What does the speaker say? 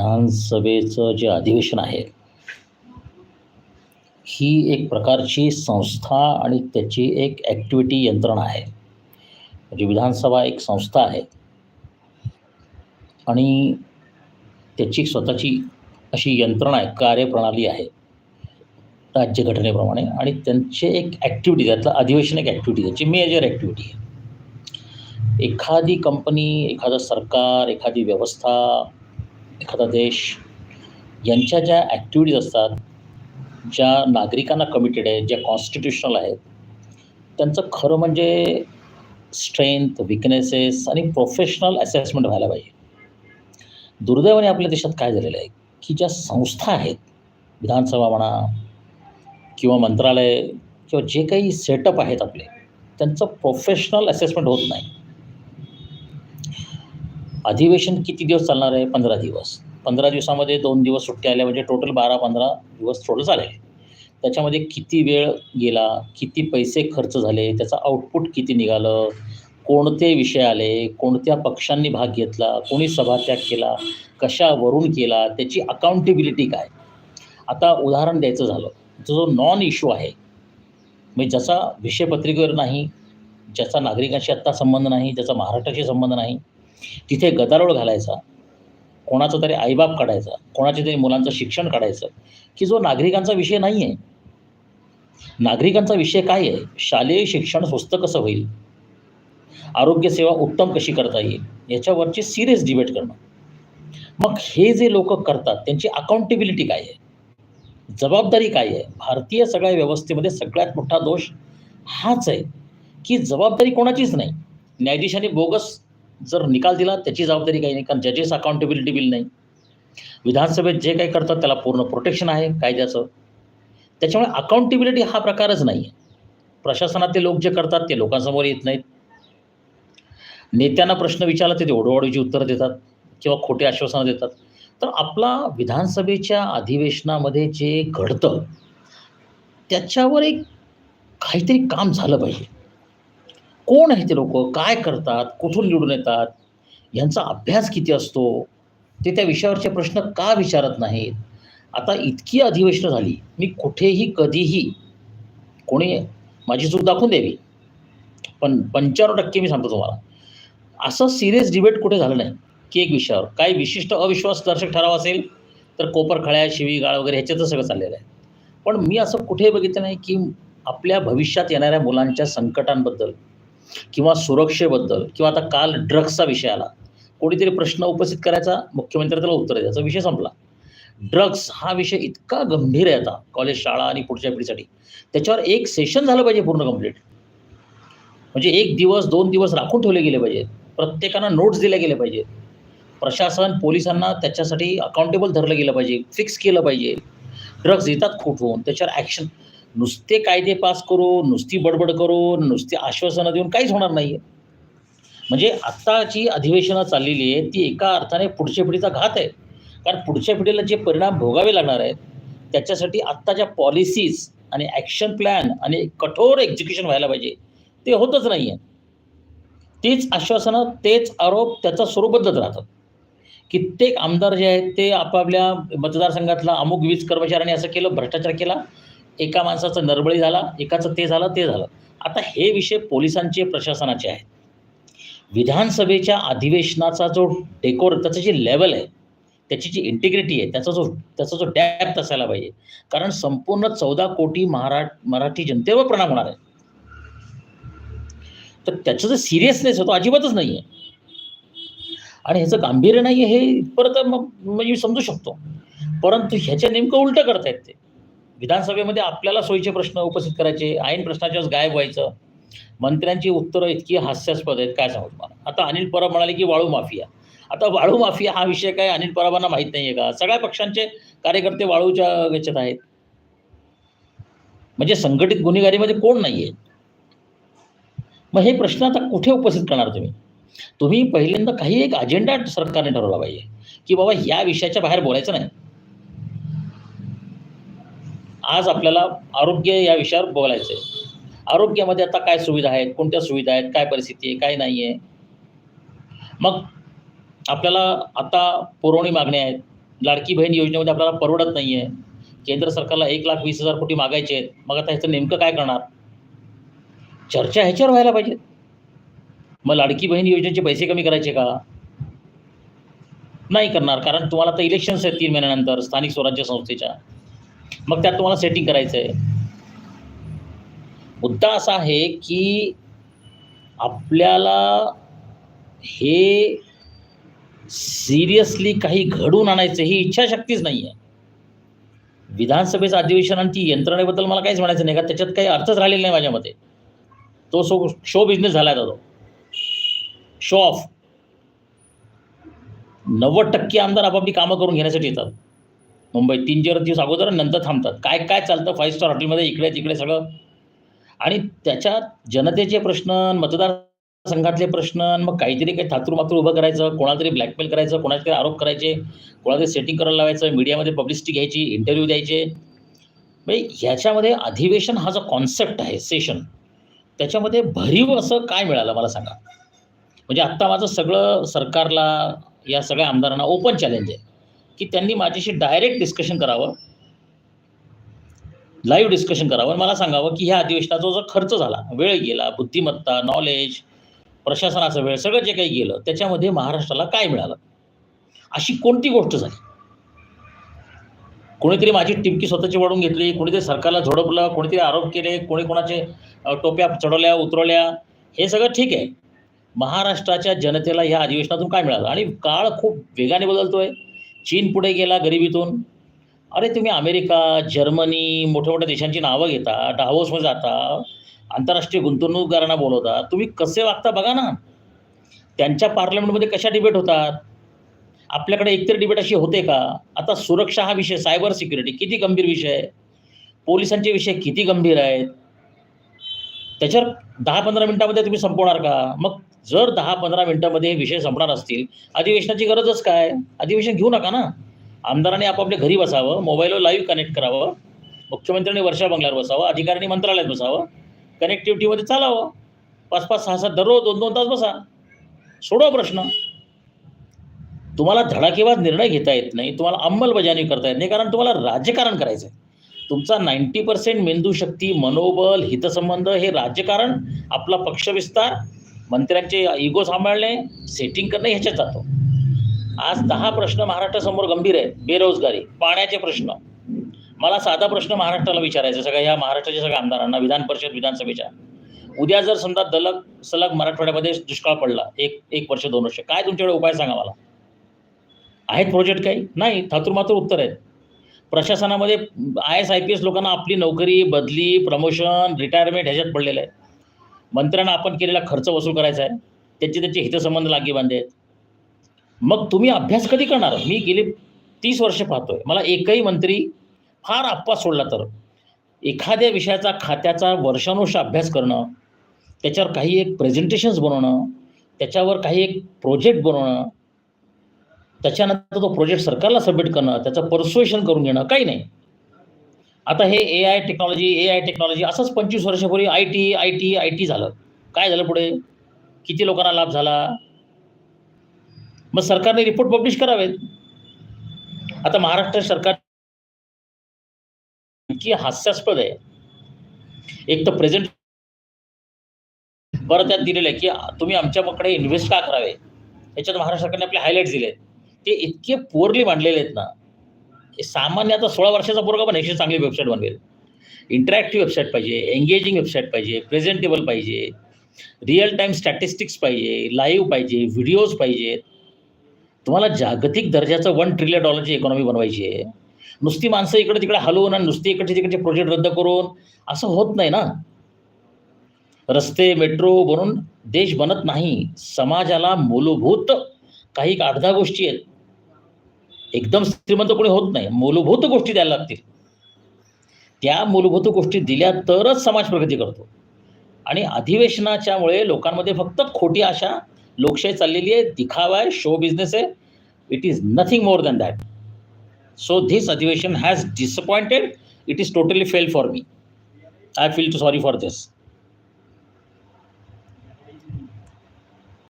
विधानसभेचं जे अधिवेशन आहे ही एक प्रकारची संस्था आणि त्याची एक ॲक्टिव्हिटी यंत्रणा आहे. म्हणजे विधानसभा एक संस्था आहे. आणि त्याची स्वतःची अशी यंत्रणा आहे कार्यप्रणाली आहे राज्यघटनेप्रमाणे आणि त्यांचे एक ॲक्टिव्हिटी त्यातलं अधिवेशन एक ॲक्टिव्हिटी त्याची मेजर ॲक्टिव्हिटी आहे. एखादी कंपनी एखादं सरकार एखादी व्यवस्था एखादा देश यांच्या ज्या ॲक्टिव्हिटीज असतात ज्या नागरिकांना कमिटेड आहेत ज्या कॉन्स्टिट्युशनल आहेत त्यांचं खरं म्हणजे स्ट्रेंथ विकनेसेस आणि प्रोफेशनल असेसमेंट व्हायला पाहिजे. दुर्दैवाने आपल्या देशात काय झालेलं आहे की ज्या संस्था आहेत विधानसभा म्हणा किंवा मंत्रालय किंवा जे काही सेटअप आहेत आपले त्यांचं प्रोफेशनल असेसमेंट होत नाही. अधिवेशन किती दिवस चालणार आहे? पंधरा दिवस. पंधरा दिवसामध्ये दोन दिवस सुट्ट्या आल्या म्हणजे टोटल बारा पंधरा दिवस थोडं चालेल. त्याच्यामध्ये किती वेळ गेला? किती पैसे खर्च झाले? त्याचं आउटपुट किती निघालं? कोणते विषय आले? कोणत्या पक्षांनी भाग घेतला? कोणी सभात्याग केला? कशावरून केला? त्याची अकाउंटेबिलिटी काय? आता उदाहरण द्यायचं झालं. जो जो नॉन इश्यू आहे म्हणजे ज्याचा विषयपत्रिकेवर नाही ज्याचा नागरिकांशी आत्ता संबंध नाही ज्याचा महाराष्ट्राशी संबंध नाही तिथे गदारोळ घालायचा कोणाचा तरी आईबाप काढायचा कोणाच्या तरी मुलांचं शिक्षण काढायचं की जो नागरिकांचा विषय नाही आहे नागरिकांचा विषय काय आहे? शालेय शिक्षण स्वस्त कसं होईल? आरोग्यसेवा उत्तम कशी करता येईल? याच्यावरची सिरियस डिबेट करणं. मग हे जे लोक करतात त्यांची अकाउंटेबिलिटी काय आहे? जबाबदारी काय आहे? भारतीय सगळ्या व्यवस्थेमध्ये सगळ्यात मोठा दोष हाच आहे की जबाबदारी कोणाचीच नाही. न्यायाधीशाने बोगस जर निकाल दिला त्याची जबाबदारी काही नाही कारण जजेस अकाउंटेबिलिटी बिल नाही. विधानसभेत जे काही करतात त्याला पूर्ण प्रोटेक्शन आहे कायद्याचं. त्याच्यामुळे अकाउंटेबिलिटी हा प्रकारच नाही आहे प्रशासनातले लोक जे करतात ते लोकांसमोर येत नाहीत. नेत्यांना प्रश्न विचारला ते ओढवाडीची उत्तरं देतात किंवा खोटे आश्वासनं देतात. तर आपला विधानसभेच्या अधिवेशनामध्ये जे घडतं त्याच्यावर एक काहीतरी काम झालं पाहिजे. कोण आहे ते लोक? काय करतात? कुठून निवडून येतात? यांचा अभ्यास किती असतो? ते त्या विषयावरचे प्रश्न का विचारत नाहीत? आता इतकी अधिवेशनं झाली. मी कुठेही कधीही कोणी माझी चूक दाखवून द्यावी. पण पंच्याण्णव टक्के मी सांगतो तुम्हाला. असं सिरियस डिबेट कुठे झालं नाही की एक विषयावर. काही विशिष्ट अविश्वासदर्शक ठराव असेल तर कोपर खळ्या शिवीगाळ वगैरे ह्याच्यातच सगळं चाललेलं आहे. पण मी असं कुठेही बघितलं नाही की आपल्या भविष्यात येणाऱ्या मुलांच्या संकटांबद्दल किंवा सुरक्षेबद्दल किंवा आता काल ड्रग्सचा विषय आला. कोणीतरी प्रश्न उपस्थित करायचा मुख्यमंत्री त्याला उत्तर द्यायचा. विषय संपला. ड्रग्स हा विषय इतका गंभीर आहे आता कॉलेज शाळा आणि पुढच्या पिढीसाठी. त्याच्यावर एक सेशन झालं पाहिजे पूर्ण कंप्लीट म्हणजे एक दिवस दोन दिवस राखून ठेवले गेले पाहिजेत. प्रत्येकांना नोट्स दिल्या गेल्या पाहिजेत. प्रशासन पोलिसांना त्याच्यासाठी अकाउंटेबल धरलं गेलं पाहिजे. फिक्स केलं पाहिजे. ड्रग्ज येतात होऊन त्याच्यावर ॲक्शन नुसते कायदे पास करून नुसती बडबड करून नुसती आश्वासनं देऊन काहीच होणार नाही आहे म्हणजे आत्ताची अधिवेशनं चाललेली आहे ती एका अर्थाने पुढच्या पिढीचा घात आहे. कारण पुढच्या पिढीला जे परिणाम भोगावे लागणार आहेत त्याच्यासाठी आत्ताच्या पॉलिसीज आणि ॲक्शन प्लॅन आणि कठोर एक्झिक्युशन व्हायला पाहिजे. ते होतच नाही आहे तीच आश्वासनं तेच आरोप त्याचा स्वरूप बदलत राहतात. कित्येक आमदार जे आहेत ते आपापल्या मतदारसंघातला अमुक वीज कर्मचाऱ्यांनी असं केलं भ्रष्टाचार केला एका माणसाचं नरबळी झाला एकाचं ते झालं ते झालं. आता हे विषय पोलिसांचे प्रशासनाचे आहेत. विधानसभेच्या अधिवेशनाचा जो डेकोर त्याचं जे लेवल आहे त्याची जी इंटिग्रिटी आहे त्याचा जो त्याचा जो डॅप्थ असायला पाहिजे. कारण संपूर्ण चौदा कोटी महारा मराठी जनतेवर परिणाम होणार आहे. तर त्याचं जे सिरियसनेस होतो तो अजिबातच नाही आहे आणि ह्याचं गांभीर्य नाही आहे हे परत मग म्हणजे मी समजू शकतो. परंतु ह्याच्या नेमकं उलटं करतायत ते. विधानसभेमध्ये आपल्याला सोयीचे प्रश्न उपस्थित करायचे ऐन प्रश्नाच्याच गायब व्हायचं. मंत्र्यांची उत्तरं इतकी हास्यास्पद आहेत काय सांगू तुम्हाला? आता अनिल परब म्हणाले की वाळू माफिया. आता वाळू माफिया हा विषय काय अनिल परबांना माहीत नाही आहे का? सगळ्या पक्षांचे कार्यकर्ते वाळूच्या याच्यात आहेत. म्हणजे संघटित गुन्हेगारीमध्ये कोण नाही आहे मग हे प्रश्न आता कुठे उपस्थित करणार तुम्ही? तुम्ही पहिल्यांदा काही एक अजेंडा सरकारने ठरवला पाहिजे. की बाबा या विषयाच्या बाहेर बोलायचं नाही. आज आपल्याला आरोग्य या विषयावर बोलायचं आहे आरोग्यामध्ये आता काय सुविधा आहेत? कोणत्या सुविधा आहेत? काय परिस्थिती आहे? काय नाही आहे मग आपल्याला आता पुरवणी मागण्या आहेत. लाडकी बहीण योजनेमध्ये आपल्याला परवडत नाही आहे केंद्र सरकारला एक लाख वीस हजार कोटी मागायचे आहेत. मग आता ह्याचं नेमकं काय करणार? चर्चा ह्याच्यावर व्हायला पाहिजे. मग लाडकी बहीण योजनेचे पैसे कमी करायचे का? नाही करणार. कारण तुम्हाला आता इलेक्शन्स आहेत तीन महिन्यानंतर स्थानिक स्वराज्य संस्थेच्या. मग त्यात तुम्हाला सेटिंग करायचं आहे मुद्दा असा आहे की आपल्याला हे सिरियसली काही घडून आणायचं ही इच्छाशक्तीच नाही आहे विधानसभेचं अधिवेशन आणि ती यंत्रणेबद्दल मला काहीच म्हणायचं नाही का त्याच्यात काही अर्थच राहिलेला नाही माझ्या मते. तो शो शो बिझनेस झाला आहे तो. शो ऑफ नव्वद टक्के आमदार आपापली कामं करून घेण्यासाठी येतात. मुंबई. तीन चार दिवस अगोदर नंतर थांबतात. काय काय चालतं? फाईव्ह स्टार हॉटेलमध्ये इकडे तिकडे सगळं. आणि त्याच्यात जनतेचे प्रश्न मतदारसंघातले प्रश्न मग काहीतरी काही थातूरमातूर उभं करायचं कोणाला तरी ब्लॅकमेल करायचं कोणाला तरी आरोप करायचे कोणाला तरी सेटिंग करायला लावायचं मीडियामध्ये पब्लिसिटी घ्यायची इंटरव्ह्यू द्यायचे. म्हणजे ह्याच्यामध्ये अधिवेशन हा जो कॉन्सेप्ट आहे सेशन त्याच्यामध्ये भरीव असं काय मिळालं मला सांगा? म्हणजे आत्ता माझं सगळं सरकारला या सगळ्या आमदारांना ओपन चॅलेंज आहे. की त्यांनी माझ्याशी डायरेक्ट डिस्कशन करावं. लाईव्ह डिस्कशन करावं. मला सांगावं की ह्या अधिवेशनाचा जो खर्च झाला वेळ गेला बुद्धिमत्ता नॉलेज प्रशासनाचा वेळ सगळं जे काही गेलं त्याच्यामध्ये महाराष्ट्राला काय मिळालं? अशी कोणती गोष्ट झाली? कोणीतरी माझी टिमकी स्वतःची वाढून घेतली कोणीतरी सरकारला झोडपलं कोणीतरी आरोप केले कोणी कोणाचे टोप्या चढवल्या उतरवल्या हे सगळं ठीक आहे. महाराष्ट्राच्या जनतेला ह्या अधिवेशनातून काय मिळालं? आणि काळ खूप वेगाने बदलतोय. चीन पुढे गेला गरिबीतून. अरे तुम्ही अमेरिका जर्मनी मोठ्या मोठ्या देशांची नावं घेता डावोसमध्ये जाता आंतरराष्ट्रीय गुंतवणूकदारांना बोलवता. तुम्ही कसे वागता बघा ना. त्यांच्या पार्लमेंटमध्ये कशा डिबेट होतात? आपल्याकडे एकतरी डिबेट अशी होते का? आता सुरक्षा हा विषय सायबर सिक्युरिटी किती गंभीर विषय आहे? पोलिसांचे विषय किती गंभीर आहेत? त्याच्यावर दहा पंधरा मिनिटामध्ये तुम्ही संपवणार का? मग जर दहा पंधरा मिनिटामध्ये हे विषय संपणार असतील अधिवेशनाची गरजच काय? अधिवेशन घेऊ नका ना. आमदारांनी आपापल्या घरी बसावं मोबाईलवर लाईव्ह कनेक्ट करावं मुख्यमंत्र्यांनी वर्षा बंगल्यावर बसावं अधिकाऱ्यांनी मंत्रालयात बसावं कनेक्टिव्हिटीमध्ये चालावं. पाच पाच सहा सात दररोज दोन दोन तास बसा. सोडवा प्रश्न. तुम्हाला धडाकेबाज निर्णय घेता येत नाही तुम्हाला अंमलबजावणी करता येत नाही कारण तुम्हाला राजकारण करायचं आहे तुमचा नाईन्टी पर्सेंट मेंदूशक्ती मनोबल हितसंबंध हे राजकारण आपला पक्षविस्तार मंत्र्यांचे इगो सांभाळणे सेटिंग करणे ह्याच्यात जातो. आज दहा प्रश्न महाराष्ट्रासमोर गंभीर आहेत. बेरोजगारी पाण्याचे प्रश्न. मला साधा प्रश्न महाराष्ट्राला विचारायचा आहे, सगळ्या ह्या महाराष्ट्राच्या सगळ्या आमदारांना विधान परिषद विधानसभेच्या. उद्या जर समजा दलग सलग मराठवाड्यामध्ये दुष्काळ पडला एक एक वर्ष दोन वर्ष काय तुमच्याकडे उपाय सांगा मला? आहेत प्रोजेक्ट काही? नाही. थातुरमातूर उत्तर आहेत. प्रशासनामध्ये I S I P S लोकांना आपली नोकरी बदली प्रमोशन रिटायरमेंट ह्याच्यात पडलेलं आहे. मंत्र्यांना आपण केलेला खर्च वसूल करायचा आहे त्याचे त्याचे हितसंबंध लागी बांधे आहेत. मग तुम्ही अभ्यास कधी करणार? मी गेले तीस वर्ष पाहतोय. मला एकही मंत्री फार आप्पा सोडला तर. एखाद्या विषयाचा खात्याचा वर्षानुवर्ष अभ्यास करणं त्याच्यावर काही एक प्रेझेंटेशन्स बनवणं त्याच्यावर काही एक प्रोजेक्ट बनवणं त्याच्यानंतर तो प्रोजेक्ट सरकारला सबमिट करणं त्याचं परसुएशन करून घेणं काही नाही. आता हे A I technology A I technology असंच पंचवीस वर्षापूर्वी I T I T I T झालं. काय झालं पुढे? किती लोकांना लाभ झाला? मग सरकारने रिपोर्ट पब्लिश करावेत. आता महाराष्ट्र सरकार इतकी हास्यास्पद आहे. एक तर प्रेझेंट बरं त्यात दिलेलं आहे की तुम्ही आमच्याकडे इन्व्हेस्ट का करावे? याच्यात महाराष्ट्र सरकारने आपले हायलाईट दिले ते इतके पुअरली मांडलेले आहेत ना. सामान्य आता सोळा वर्षाचा पोरगा पण याची चांगली वेबसाईट बनवेल. इंटरॅक्टिव्ह वेबसाईट पाहिजे एंगेजिंग वेबसाईट पाहिजे प्रेझेंटेबल पाहिजे रिअल टाईम स्टॅटिस्टिक्स पाहिजे लाईव्ह पाहिजे व्हिडिओज पाहिजेत तुम्हाला जागतिक दर्जाचं वन ट्रिलियन डॉलरची इकॉनॉमी बनवायची आहे. नुसती माणसं इकडे तिकडे हलवून आणि नुसती इकडचे तिकडचे प्रोजेक्ट रद्द करून असं होत नाही ना. रस्ते मेट्रो बनून देश बनत नाही. समाजाला मूलभूत काही अर्धा गोष्टी आहेत. एकदम श्रीमंत कोणी होत नाही. मूलभूत गोष्टी द्यायला लागतील. त्या मूलभूत गोष्टी दिल्या तरच समाज प्रगती करतो. आणि अधिवेशनाच्यामुळे लोकांमध्ये फक्त खोटी आशा लोकशाही चाललेली आहे दिखावा आहे शो बिझनेस आहे. It is nothing more than that so this अधिवेशन has disappointed it is totally fail for me I feel too sorry for this